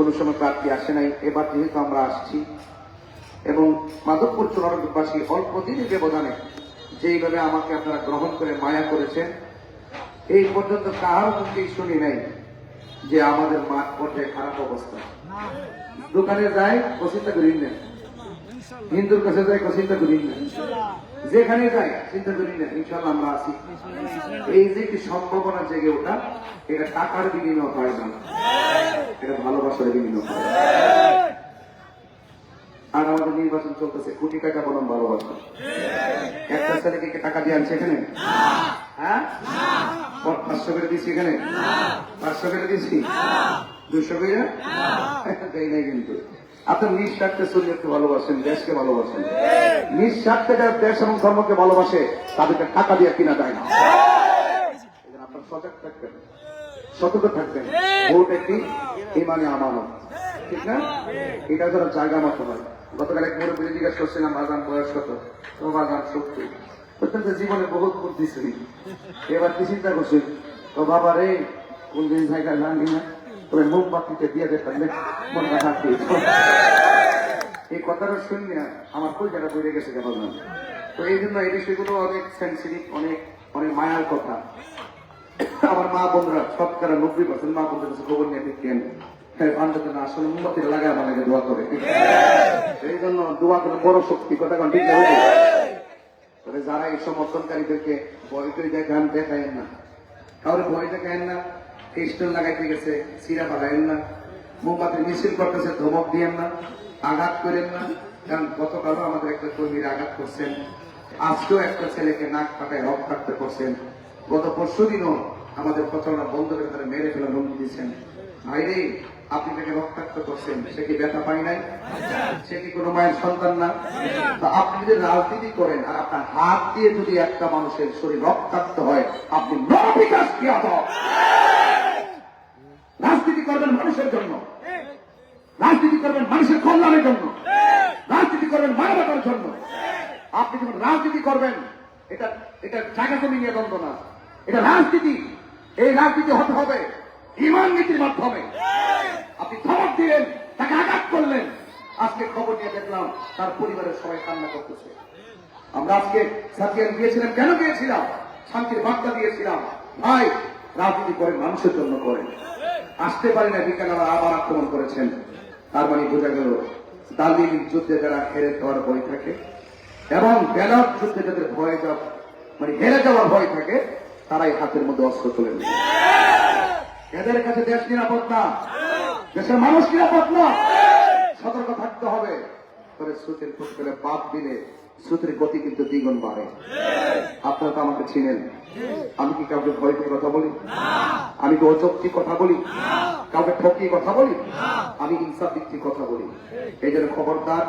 কোনো সময় প্রার্থী আসে নাই। এবার যেহেতু আমরা আসছি এবং মাধবপুর চুনারবাসী অল্প দিনের ব্যবধানে যেইভাবে আমাকে আপনারা গ্রহণ করে মায়া করেছেন, এই পর্যন্ত কাহার মুখেই শুনি নাই যে আমাদের মাঠ পর্যায়ে খারাপ অবস্থা। দোকানে যায় কচিন্তা ঋণ না হিন্দুর কাছে যায় কচিন্তা করি না। যেখানে যাই, চিন্তা করি না ইনশাল্লাহ আমরা আছি। এই যে একটি সম্ভাবনা জেগে ওঠা, এটা টাকার বিনিময় হয় না। এটা ভালোবাসার বিনিময় হয়। আর আমাদের নির্বাচন চলতেছে, কোটি টাকা বলুন ভালোবাসা। একটা ছেলেকে টাকা দিয়ে আনছে এখানে? হ্যাঁ? পাঁচশো করে দিচ্ছি এখানে? পাঁচশো করে দিচ্ছি দুশো করে? দেয় নাই কিন্তু। আপনার নিঃস্বার্থে শরীরকে ভালোবাসেন দেশকে ভালোবাসেন। নিঃস্বার্থে যারা দেশ এবং ধর্মকে ভালোবাসে তাদেরকে টাকা দিয়ে কিনা যায় না। আপনার সজাগ থাকবেন সতর্ক থাকবেন। ভোট একটি ইমানে আমানত। ঠিক না? এটা ধরো জায়গা মতো হয় গতকাল এক মুরব্বী জিজ্ঞাসা করছিলাম বাগান বয়স কত? তোমার বাগান সত্যি অত্যন্ত জীবনে বহুত করতেছি এবার কি চিন্তা করছি তো বাবা রে কোন দিন জায়গা জানি না তবে মোমবাতিতে দিয়ে দেবেন মনে রাখি এই কথাটা শুনলে আমার কই জায়গা বেড়ে গেছে কেন তো এই জন্য এই বিষয়গুলো অনেক সেন্সিটিভ অনেক অনেক মায়ার কথা। আমার মা বোনরা শতকরা নব্বই পার্সেন্ট মা বোনদের কাছে খবর নিয়ে দেখতেন হ্যাঁ আসলে মোমবাতি লাগায় করে। এই জন্য দোয়া করে বড় শক্তি, কথা তবে যারা এই সমর্থনকারীদেরকে ভয় করে দেখান দেখায়েন না। কাউরে ভয় দেখায়েন না খ্রিস্টান লাগাইতে গেছে, সিরা বাড়ায়েন না, মোমবাতি মিছিল করতেছে, ধমক দিয়েন না, আঘাত করেন না। কারণ গতকালও আমাদের একটা কর্মীরা আঘাত করছেন। আজকেও একটা ছেলেকে নাক পাকায় রক্তাক্ত করছেন। গত পরশু দিনও আমাদের প্রচারণা বন্ধ করে তারা মেরে ফেলার হুমকি দিয়েছেন। ভাইরে, আপনি তাকে রক্তাক্ত করছেন, সে কি ব্যথা পায় নাই? সে কি কোনো মায়ের সন্তান না? তো আপনি যদি রাজনীতি করেন আর আপনার হাত দিয়ে যদি একটা মানুষের শরীর রক্তাক্ত হয়, আপনি নরবিকাশ কি মানুষের জন্য। রাজনীতি করবেন মানুষের কল্যাণের জন্য। রাজনীতি করবেন মানবতার জন্য। আপনি যখন রাজনীতি করবেন, এটা এটা জায়গা জমি নিয়ে দ্বন্দ্ব না। এটা রাজনীতি। এই রাজনীতি হতে হবে ইমান নীতির মাধ্যমে। আপনি ধমক দিলেন, তাকে আঘাত করলেন। আজকে খবর নিয়ে দেখলাম, তার পরিবারের সবাই কান্না করতেছে। আমরা আজকে সাথিয়ান গিয়েছিলাম, কেন গিয়েছিলাম? শান্তির বার্তা দিয়েছিলাম। ভাই, রাজনীতি করেন মানুষের জন্য করেন। আসতে পারি না, বিকাল আবার আক্রমণ করেছেন। তার মানে বোঝা গেল, দালিল যুদ্ধে যারা হেরে যাওয়ার ভয় থাকে এবং ব্যালট যুদ্ধে যাদের ভয় যাওয়া মানে হেরে যাওয়ার ভয় থাকে, তারাই হাতের মধ্যে অস্ত্র তুলে এদের কাছে দেশ নিরাপদ না, দেশের মানুষ নিরাপদ না। সতর্ক থাকতে হবে। তবে সুতির ফুটকলে বাদ দিলে সুতির গতি কিন্তু দ্বিগুণ বাড়ে। আপনারা তো আমাকে চিনেন। আমি কি কাউকে ভয় পেয়ে কথা বলি? আমি কি অযৌক্তিক কথা বলি? কাউকে ঠকিয়ে কথা বলি? আমি ইনসাফ ভিত্তিক কথা বলি। এই জন্য খবরদার,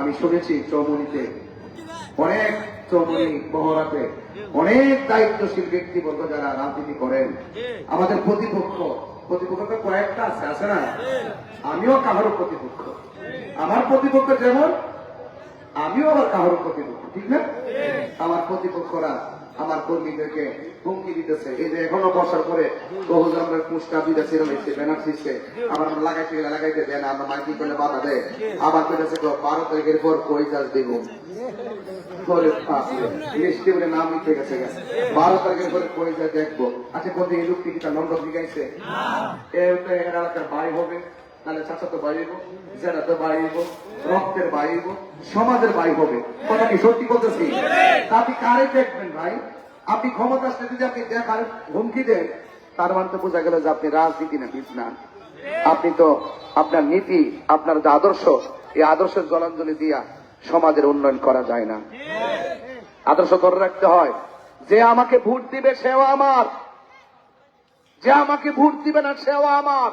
আমি শুনেছি চৌমনিতে অনেক চৌমনি বহরাতে অনেক দায়িত্বশীল ব্যক্তিবর্গ যারা রাজনীতি করেন। আমাদের প্রতিপক্ষ প্রতিপক্ষ কয়েকটা আছে আছে না? আমিও কাহারও প্রতিপক্ষ। আমার প্রতিপক্ষ যেমন আমিও আবার কাহারও প্রতিপক্ষ ঠিক না? আমার প্রতিপক্ষরা আমার কর্মীদেরকে হুমকি দিতেছে। এই যে এখনও বসার পরে বহু আমরা পুষ্টা দিতে ছিল হয়েছে ব্যানার ছিটছে আমরা লাগাইতে গেলে লাগাইতে দেয় না আমরা মাইকিং করলে বাধা দেয়। আবার গো, বারো তারিখের পর কই যাস দিব? গেছে। বারো তারিখের পরে দেখব? আচ্ছা কোন দিন লোকটি কি তার নম্বর লিখাইছে এ তো এলাকার ভাই হবে। নাহলে চাচা তো বাড়িব জেলা তো বাড়িব রক্তের বাড়িব সমাজের বাড়ি হবে। কথা কি সত্যি বলতেছি? আপনি কারে দেখবেন ভাই? আপনি ক্ষমতা আসলে যদি আপনি দেখার হুমকি দেন, তার মানে তো বোঝা গেল যে আপনি রাজনীতি না বিজ্ঞান আপনি তো আপনার নীতি, আপনার যে আদর্শ, এই আদর্শের জলাঞ্জলি দিয়া সমাজের উন্নয়ন করা যায় না। আদর্শ ধরে রাখতে হয়, যে আমাকে ভোট দিবে সেও আমার। যে আমাকে ভোট দিবে না, সেও আমার।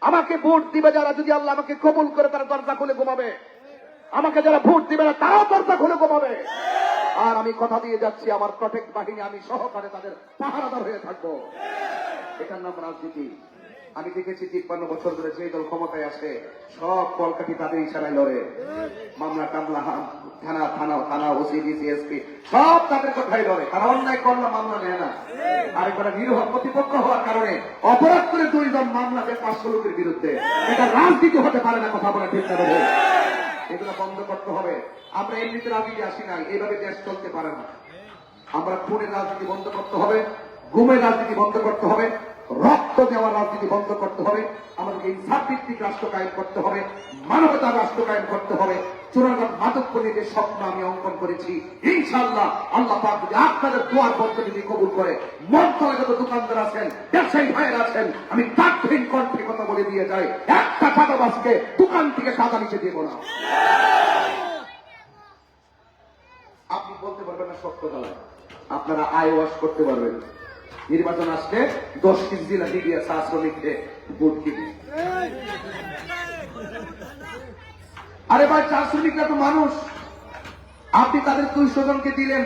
আমাকে ভোট দিবে যারা যদি আল্লাহ আমাকে কবুল করে তারা দরজা খুলে ঘুমাবে। আমাকে যারা ভোট দিবে না, তারাও দরজা খুলে ঘুমাবে। আর আমি কথা দিয়ে যাচ্ছি, আমার প্রটেক্ট বাহিনী, আমি সহকারে তাদের পাহারাদার হয়ে থাকব। এটার নাম রাজনীতি। আমি দেখেছি তিপ্পান্ন বছর ধরে যে দল ক্ষমতায় আসে, সব কলকাতি তাদের ইশারায় লড়ে। মামলা, টামলা থানা থানা থানা, ওসি, ডিসি, এসপি, সব তাদের কথাই লড়ে। তারা অন্যায় করলে মামলা নেয় না। আর করা নিরহ প্রতিপক্ষ হওয়ার কারণে অপরাধ করে দুইজন মামলা দেয় পাঁচশো লোকের বিরুদ্ধে। এটা রাজনীতি হতে পারে না কথা বলে ঠিক না এগুলো বন্ধ করতে হবে। আমরা এমনিতে রাজনীতি আসি নাই, এইভাবে দেশ চলতে পারে না। আমরা খুনের রাজনীতি বন্ধ করতে হবে গুমের রাজনীতি বন্ধ করতে হবে। রক্ত দেওয়ার রাজনীতি বন্ধ করতে হবে, আমাদেরকে ইনসাফ ভিত্তিক রাষ্ট্র কায়েম করতে হবে, মানবতার রাষ্ট্র কায়েম করতে হবে। চূড়ান্ত মাদক যে স্বপ্ন আমি অঙ্কন করেছি। ইনশাল্লাহ আল্লাহ পাক যদি আপনাদের দোয়ার বন্ধ যদি কবুল করে মন্ত্রণাগত দোকানদার আছেন, ব্যবসায়ী ভাইয়ের আছেন, আমি তাৎক্ষণিক কণ্ঠে কথা বলে দিয়ে যাই। একটা চাঁদাবাসকে দোকান থেকে চাঁদা নিচে দিব না আপনি বলতে পারবেন না সত্য কথা আপনারা আয় ওয়াশ করতে পারবেন। নির্বাচন আসলে দশ কেজি জেলা দিয়ে চা শ্রমিককে ভোট দিবে। আরে ভাই, চা শ্রমিকরা তো মানুষ। আপনি তাদের দুইশো জনকে দিলেন।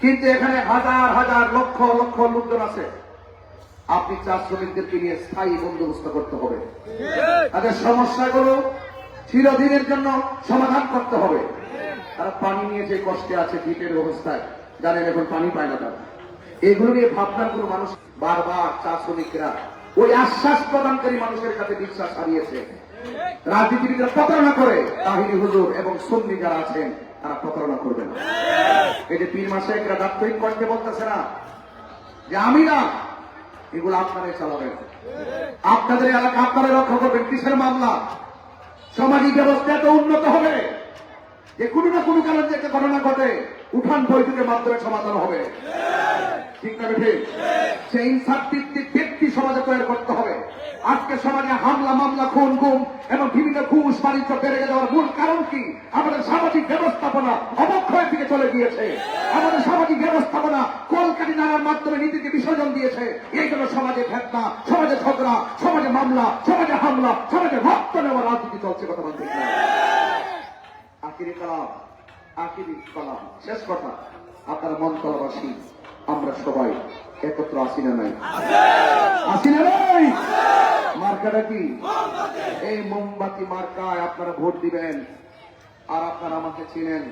কিন্তু এখানে হাজার হাজার, লক্ষ লক্ষ লোকজন আছে। আপনি চা শ্রমিকদেরকে নিয়ে স্থায়ী বন্দোবস্ত করতে হবে। তাদের সমস্যাগুলো চিরদিনের জন্য সমাধান করতে হবে। তারা পানি নিয়ে যে কষ্টে আছে, ভিটের অবস্থায়, জানেন এখন পানি পায় না তারা। এগুলো নিয়ে ভাবনার কোনো মানুষ বারবার চা শ্রমিকরা ওই আশ্বাস প্রদানকারী মানুষের কাছে বিশ্বাস হারিয়েছে। রাজনীতিবিদরা প্রতারণা করে তাহিরি হুজুর এবং সন্নি যারা আছেন, তারা প্রতারণা করবে না। এই যে পীর মাসে একটা দাপ্তরিক কণ্ঠে বলতেছে না যে আমি না, এগুলো আপনারাই চালাবেন। আপনাদের এলাকা আপনারা রক্ষা করবেন, কিসের মামলা? সামাজিক ব্যবস্থা এত উন্নত যে কোনো না কোনো কারণে একটা ঘটনা ঘটে, উঠান বৈঠকের মাধ্যমে সমাধান হবে। ঠিক না ঠিক সেই ইনসাফ ভিত্তিক ব্যক্তি সমাজে তৈরি করতে হবে। আজকে সমাজে হামলা, মামলা, খুন, গুম, এবং বিভিন্ন ঘুষ, বাণিজ্য বেড়ে যাওয়ার মূল কারণ কি? আমাদের সামাজিক ব্যবস্থাপনা অবক্ষয়ের দিকে চলে গিয়েছে। আমাদের সামাজিক ব্যবস্থাপনা কলকাতি নানার মাধ্যমে নীতিকে বিসর্জন দিয়েছে। এই জন্য সমাজে ভেদনা সমাজে ঝগড়া, সমাজে মামলা, সমাজে হামলা, সমাজে রক্ত নেওয়া রাজনীতি চলছে কথা বলতে আখিরি কালাম আখিরি কালাম শেষ কথা আপনারা মন্ত্রবাসী আমরা সবাই একত্র আসি না নাই? আসি না নাই? মার্কাটা কি? এই মোমবাতি মার্কায় আপনারা ভোট দিবেন আর আপনারা আমাকে চিনেন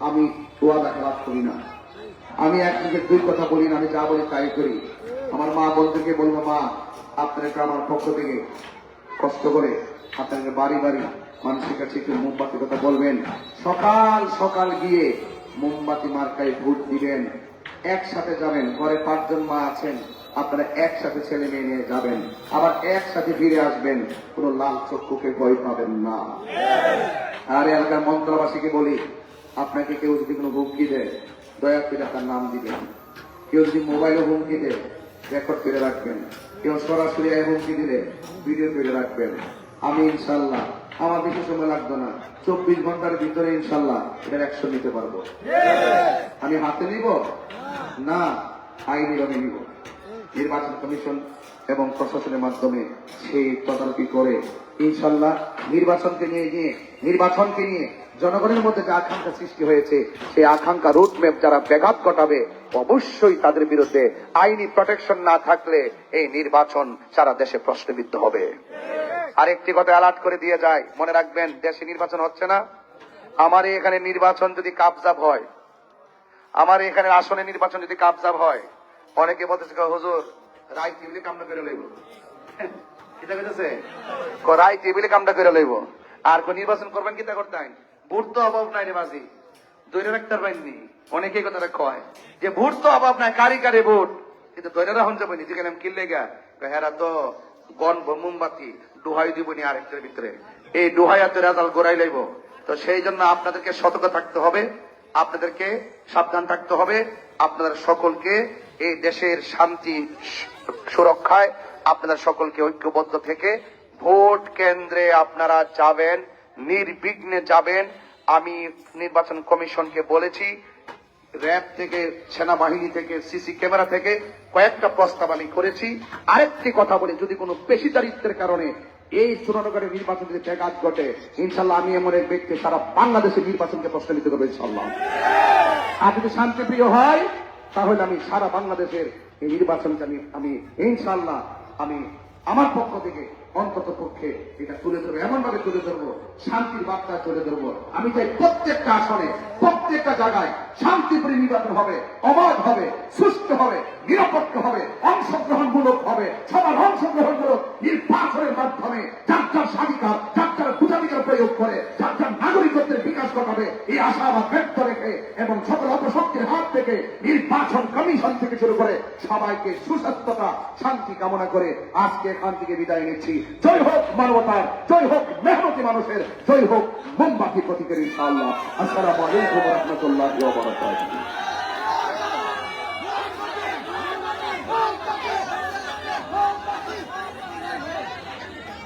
আমি ওয়াদা খেলাপ করি না। আমি এক থেকে দুই কথা বলি না আমি যা বলি তাই করি। আমার মা বন্ধুকে বলব মা আপনাকে আমার পক্ষ থেকে কষ্ট করে আপনাদের বাড়ি বাড়ি মানুষের কাছে একটু মোমবাতির কথা বলবেন। সকাল সকাল গিয়ে মোমবাতি মার্কায় ভোট দিবেন। একসাথে যাবেন, ঘরে পাঁচজন মা আছেন, আপনারা একসাথে ছেলে মেয়ে নিয়ে যাবেন। আবার একসাথে ফিরে আসবেন, কোনো লাল চক্ষুকে ভয় পাবেন না। আর এলাকার মন্ত্রবাসীকে বলি, আপনাকে কেউ যদি কোনো হুমকি দেয়, দয়া করে তার নাম দিবেন। কেউ যদি মোবাইলে হুমকি দেয় রেকর্ড করে রাখবেন। কেউ সরাসরি হুমকি দিলে ভিডিও করে রাখবেন। আমি ইনশাল্লাহ আমার বেশি সময় লাগবে না। চব্বিশ ঘণ্টার ভিতরে ইনশাল্লাহ এটার অ্যাকশন নিতে পারব। আমি হাতে নিব? না, আইনি রঙে নিব। নির্বাচন কমিশন এবং প্রশাসনের মাধ্যমে সেই তদারকি করে ইনশাল্লাহ নির্বাচনকে নিয়ে গিয়ে, নির্বাচনকে নিয়ে জনগণের মধ্যে যে আকাঙ্ক্ষা সৃষ্টি হয়েছে, সেই আকাঙ্ক্ষা রুটম্যাপ যারা ব্যাঘাত ঘটাবে, অবশ্যই তাদের বিরুদ্ধে আইনি প্রোটেকশন না থাকলে এই নির্বাচন সারা দেশে প্রশ্নবিদ্ধ হবে। আরেকটি কথা অ্যালার্ট করে দিয়ে যায়। মনে রাখবেন দেশে নির্বাচন হচ্ছে না। আমার এখানে নির্বাচন যদি কাবজাব হয় আমার এখানে আসনে নির্বাচন যদি কাবজাব হয় অনেকে বলতেছে "কয়, হুজুর রায় টেবিলে কামটা করে লইব। রায় টেবিলে কামটা করে লইব। আর কো নির্বাচন করবেন কিতা করতেন ভোট তো অভাব নাই রে বাজি। দৈরে রাখতে পারেননি অনেকেই কথাটা কয় যে ভোট তো অভাব নাই কারি কারি ভোট? কিন্তু দৈরে রাখুন যাব নিজে গেলাম গা হেরা তো গন মোমবাতি ডুহাই দিবনি আরেকটার ভিতরে। এই ডুহাইয়াতে রেজাল্ট গোড়াই লইব। তো সেই জন্য আপনাদেরকে সতর্ক থাকতে হবে, আপনাদেরকে সাবধান থাকতে হবে, আপনাদের সকলকে এই দেশের শান্তি সুরক্ষায় আপনাদের সকলকে ঐক্যবদ্ধ থেকে ভোট কেন্দ্রে আপনারা যাবেন, নির্বিঘ্নে যাবেন। আমি নির্বাচন কমিশনকে বলেছি, র্যাব থেকে, সেনাবাহিনী থেকে, সিসি ক্যামেরা থেকে কয়েকটা প্রস্তাব আমি করেছি। আরেকটি কথা বলি, যদি কোনো পেশিদারিত্বের কারণে এই চূড়ান্তকারী নির্বাচন যদি ব্যাঘাত ঘটে ইনশাল্লাহ আমি এমন এক ব্যক্তি, সারা বাংলাদেশের নির্বাচনকে প্রশ্নিত করব ইনশাল্লাহ আর যদি শান্তিপ্রিয় হয়, তাহলে আমি সারা বাংলাদেশের এই নির্বাচনকে আমি আমি ইনশাল্লাহ আমি আমার পক্ষ থেকে অন্তত পক্ষে এটা তুলে ধরবো এমন ভাবে তুলে ধরবো, শান্তির বার্তা তুলে ধরবো। আমি চাই প্রত্যেকটা আসনে প্রত্যেকটা জায়গায় শান্তিপ্রিয় নির্বাচন হবে, অবাধ হবে সুস্থ হবে নিরাপত্ত হবে, অংশগ্রহণমূলক হবে, সবার অংশগ্রহণমূলক নির্বাচনের মাধ্যমে যার যার স্বাধিকার, যার যার ভোটাধিকার প্রয়োগ করে, যার যার নাগরিকত্বের বিকাশ ঘটাবে, এই আশাবাদ ব্যক্ত রেখে এবং সকল অপশক্তির হাত থেকে নির্বাচন কমিশন থেকে শুরু করে সবাইকে সুস্বাস্থ্যতা, শান্তি কামনা করে আজকে এখান থেকে বিদায় নিচ্ছি। জয় হোক মানবতার, জয় হোক মেহনতি মানুষের, জয় হোক মোমবাতি প্রতীকের ইনশাআল্লাহ। আসসালামু আলাইকুম রহমতুল্লাহ